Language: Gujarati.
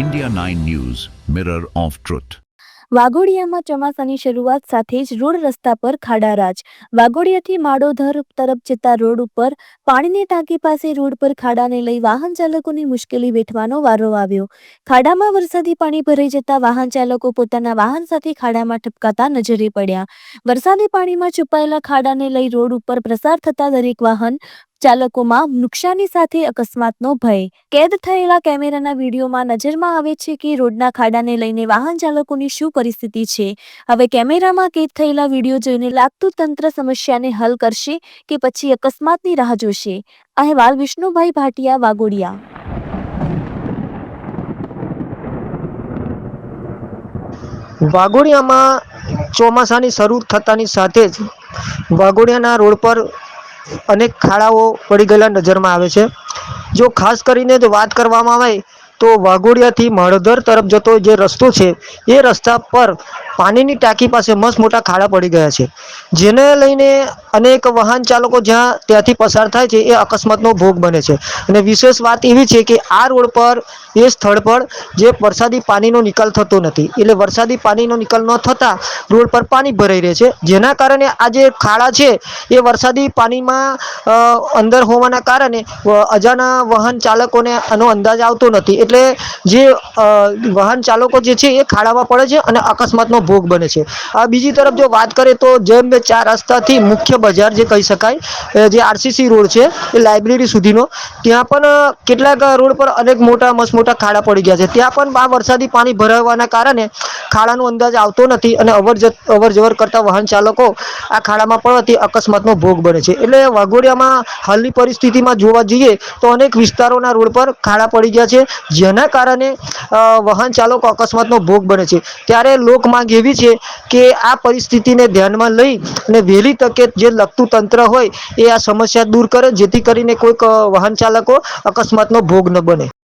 India 9 News, Mirror of Truth. વાઘોડિયામાં ચોમાસાની શરૂઆત સાથે જ રોડ રસ્તા પર ખાડારાજ. વાઘોડિયાથી માડોધર તરફ જતા રોડ ઉપર પાણીની ટાંકી પાસે રોડ પર ખાડાને લઈ વાહન ચાલકોની મુશ્કેલી વેઠવાનો વારો આવ્યો. ખાડામાં વરસાદી પાણી ભરાઈ જતા વાહન ચાલકો પોતાના વાહન સાથે ખાડામાં ઠપકાતા નજરે પડ્યા. વરસાદી પાણીમાં છુપાયેલા ખાડાને લઈ રોડ ઉપર પ્રસાર થતા દરેક વાહન ચાલકોમાં નુકસાની સાથે અકસ્માતનો ભય. કેદ થયેલા કેમેરાના વિડીયોમાં નજરમાં આવે છે કે રોડના ખાડાને લઈને વાહન ચાલકોની શું પરિસ્થિતિ છે? હવે કેમેરામાં કેદ થયેલા વીડિયો જોઈને લાગતું તંત્ર સમસ્યાને હલ કરશે કે પછી અકસ્માતની રાહ જોશે? અહેવાલ વિષ્ણુભાઈ ભાટિયા, વાગોડિયા. વાઘોડિયામાં ચોમાસાની શરૂ થતાની સાથે જ વાઘોડિયાના રોડ પર અનેક ખાડાઓ પડી ગયેલા નજરમાં આવે છે. જો ખાસ કરીને વાત કરવામાં આવે તો વાઘોડિયાથી મળધર તરફ જતો જે રસ્તો છે, એ રસ્તા પર પાણીની ટાંકી પાસે મસ્ત મોટા ખાડા પડી ગયા છે. જેને લઈને અનેક વાહન ચાલકો જ્યાં ત્યાંથી પસાર થાય છે, એ અકસ્માતનો ભોગ બને છે. અને વિશેષ વાત એવી છે કે આ રોડ પર, એ સ્થળ પર જે વરસાદી પાણીનો નિકાલ થતો નથી. એટલે વરસાદી પાણીનો નિકાલ ન થતાં રોડ પર પાણી ભરાઈ રહે છે. જેના કારણે આ જે ખાડા છે, એ વરસાદી પાણીમાં અંદર હોવાના કારણે અજાના વાહન ચાલકોને આનો અંદાજ આવતો નથી. એટલે જે વાહન ચાલકો જે છે એ ખાડામાં પડે છે અને અકસ્માતનો ભોગ બને છે. આ બીજી તરફ જો વાત કરીએ તો જેમ ચાર રસ્તાથી મુખ્ય બજાર જે કહી શકાય જે આરસીસી રોડ છે, એ લાઇબ્રેરી સુધીનો, ત્યાં પણ કેટલાક રોડ પર અનેક મોટા, મસ્ત મોટા ખાડા પડી ગયા છે. ત્યાં પણ આ વરસાદી પાણી ભરાવાના કારણે ખાડાનો અંદાજ આવતો નથી અને અવર અવર જવર કરતા વાહન ચાલકો આ ખાડામાં પડવાથી અકસ્માતનો ભોગ બને છે. એટલે વાઘોડિયામાં હાલની પરિસ્થિતિમાં જોવા જઈએ તો અનેક વિસ્તારોના રોડ પર ખાડા પડી ગયા છે. જેના કારણે વાહન ચાલકો અકસ્માતનો ભોગ બને છે. ત્યારે લોક માંગ એવી છે કે આ પરિસ્થિતિને ધ્યાનમાં લઈ અને વહેલી તકે જે લગતું તંત્ર હોય એ આ સમસ્યા દૂર કરે, જેથી કરીને કોઈક વાહન ચાલકો અકસ્માતનો ભોગ ન બને.